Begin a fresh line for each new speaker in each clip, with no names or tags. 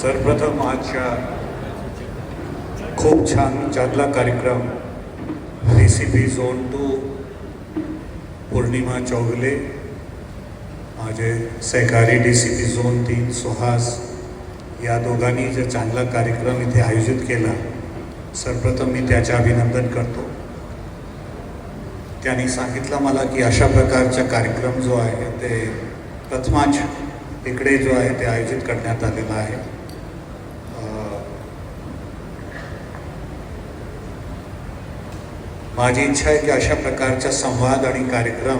सर्वप्रथम आजच्या खूप छान चांगला कार्यक्रम D C P zone two Pournima Chougale माझे सहकारी डी सी पी झोन तीन सुहास या दोघांनी जे चांगला कार्यक्रम इथे आयोजित केला सर्वप्रथम मी त्याचे अभिनंदन करतो. त्यांनी सांगितलं मला की अशा प्रकारचा कार्यक्रम जो आहे ते प्रथमाच इकडे जो आहे ते आयोजित करण्यात आलेला आहे. माझी इच्छा आहे की अशा प्रकारचा संवाद आणि कार्यक्रम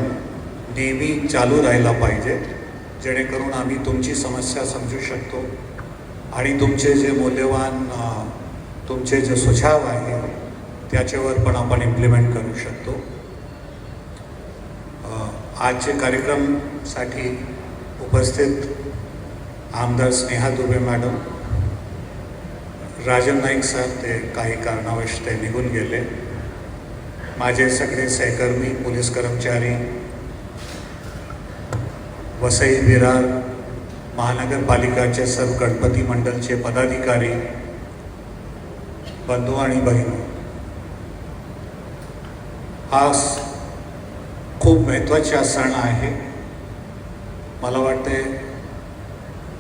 नेहमी चालू राहायला पाहिजे जेणेकरून आम्ही तुमची समस्या समजू शकतो आणि तुमचे जे मौल्यवान तुमचे जे सुझाव आहे त्याच्यावर पण आपण इम्प्लिमेंट करू शकतो. आजचे कार्यक्रमसाठी उपस्थित आमदार स्नेहा दुबे मॅडम राजन नाईक सर ते काही कारणावश ते निघून गेले. माझे सगळे सहकर्मी पोलीस कर्मचारी वसई विरार महानगरपालिकाचे सर्व गणपती मंडलचे पदाधिकारी बंधू आणि बहिणी. हा स- खूप महत्त्वाचा सण आहे. मला वाटते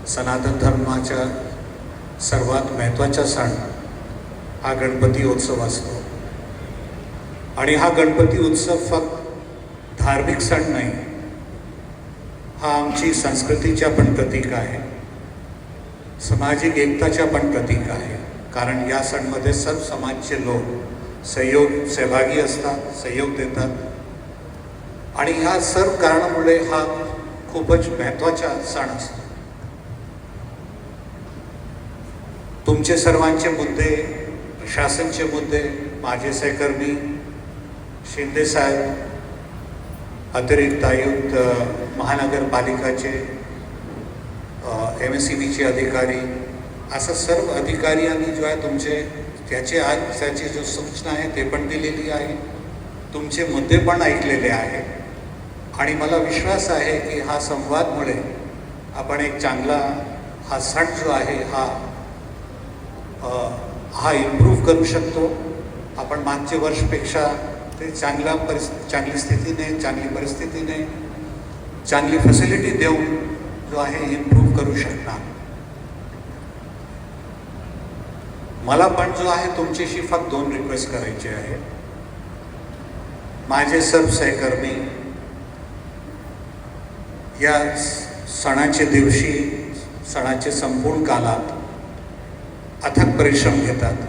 सनातन धर्माचा सर्वात महत्त्वाचा सण हा गणपती उत्सव असतो. आणि हा गणपती उत्सव फक्त धार्मिक सण नाही हा आमची संस्कृतीच्या पण प्रतीक आहे. सामाजिक एकताच्या पण प्रतीक आहे. कारण या सणमध्ये सर्व समाजचे लोक सहयोग सहभागी असतात सहयोग देतात. आणि ह्या सर्व कारणामुळे हा खूपच महत्त्वाचा सण असतो. तुमचे सर्वांचे मुद्दे प्रशासनचे मुद्दे माझे सहकर्मी शिंदेसाहेब अतिरिक्त आयुक्त महानगरपालिकाचे एम एस सी बीचे अधिकारी असं सर्व अधिकारी आणि जो आहे तुमचे त्याचे आज त्याची जो सूचना आहे ते पण दिलेली आहे. तुमचे मुद्दे पण ऐकलेले आहे आणि मला विश्वास आहे की हा संवादमुळे आपण एक चांगला हा सण जो आहे हा हा इम्प्रूव्ह करू शकतो. आपण मागच्या वर्षपेक्षा ते चांगला परिस् चांगली स्थितीने चांगली परिस्थितीने चांगली फॅसिलिटी देऊन जो आहे इम्प्रूव्ह करू शकणार. मला पण जो आहे तुमच्याशी फक्त दोन रिक्वेस्ट करायचे आहे माझे सर्व सहकर्मी या सणाच्या दिवशी सणाच्या संपूर्ण कालात अथक परिश्रम घेतात.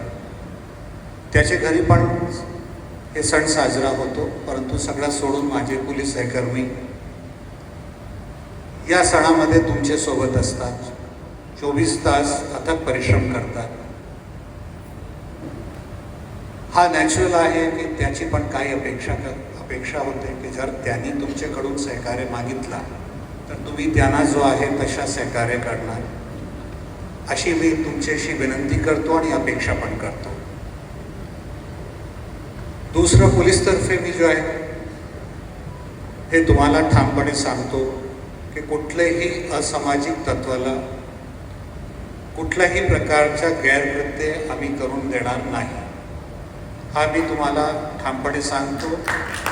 त्याच्या घरी पण हे सण साजरा होतो परंतु सगळा सोडून माझे पोलीस सहकर्मी या सणामध्ये तुमच्यासोबत असतात. चोवीस तास अथक परिश्रम करतात. हा नॅचरल आहे की त्याची पण काही अपेक्षा कर अपेक्षा होते की जर त्यांनी तुमच्याकडून सहकार्य मागितला तर तुम्ही त्यांना जो आहे तशा सहकार्य करणार. अशी मी तुमच्याशी विनंती करतो आणि अपेक्षा पण करतो. दुसरं पोलीसतर्फे मी जो आहे हे तुम्हाला ठामपणे सांगतो की कुठल्याही असामाजिक तत्वाला कुठल्याही प्रकारच्या गैरकृत्य आम्ही करून देणार नाही. हा मी तुम्हाला ठामपणे सांगतो.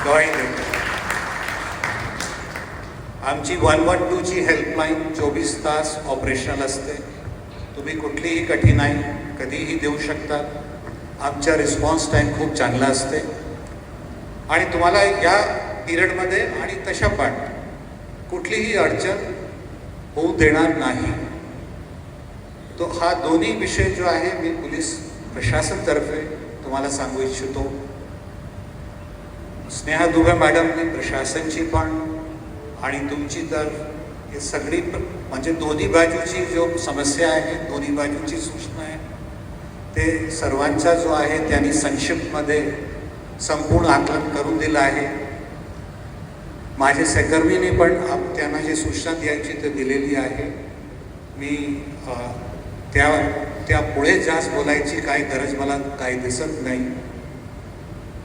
गवाही देतो आमची वन वन टूची हेल्पलाईन चोवीस तास ऑपरेशनल असते. तुम्ही कुठलीही कठीणाई कधीही देऊ शकता. आमचा रिस्पॉन्स टाईम खूप चांगला असते. आणि तुम्हाला या पिरियडमध्ये आणि तशा पण कुठलीही अडचण होऊ देणार नाही. तो हा दोन्ही विषय जो आहे मी पोलीस प्रशासनतर्फे तुम्हाला सांगू इच्छितो. स्नेहा दुबे मॅडमने प्रशासनची पण आणि तुमची तर हे सगळी म्हणजे दोन्ही बाजूची जो समस्या आहे दोन्ही बाजूची सूचना आहे ते सर्वांचा जो आहे त्यांनी संक्षिप्तमध्ये संपूर्ण आकलन करून दिलं आहे. माझे सहकर्मीने पण त्यांना जी सूचना द्यायची ते दिलेली आहे. मी त्या त्या पुढे जास्त बोलायची काही गरज मला काही दिसत नाही.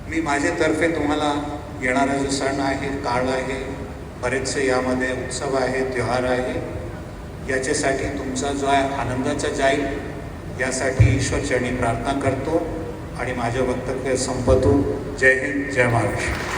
मी माझ्यातर्फे तुम्हाला येणारा जो सण आहे काळ आहे बरेचसे यामध्ये उत्सव आहे त्योहार आहे याच्यासाठी तुमचा जो आहे आनंदाचा जाईल. यासाठी ईश्वरचरणी प्रार्थना करतो आणि माझं वक्तव्य संपतो. जय हिंद जय महाराष्ट्र.